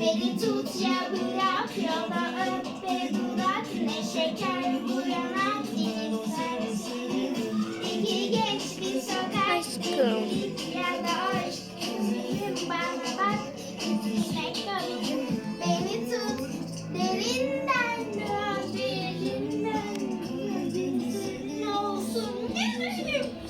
Beni tut ya bırak yolda öp ve dudak Ne şeker bu yanak deniz sersin İki genç bir sokak Aşkım. ya da aşk Üzülüm bana bak yüzüne dön Beni tut derinden biraz derinden Gözün olsun gözüm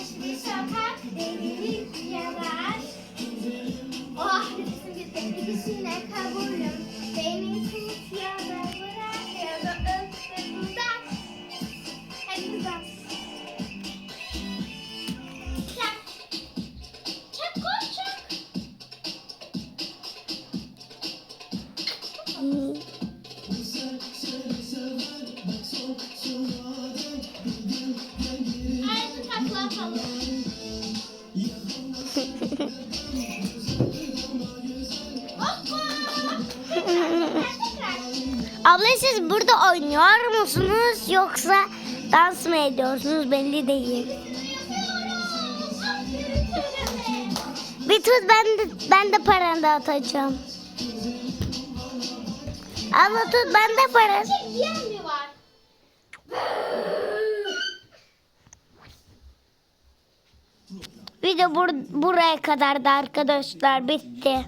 Bir sokak delilik ya da aşk Oh nefesim ikisine kabulüm. Beni tut ya da bırak Abla siz burada oynuyor musunuz yoksa dans mı ediyorsunuz belli değil. Bir tut ben de ben de paranı dağıtacağım. Abla tut ben de para. Video bur buraya kadar da arkadaşlar bitti.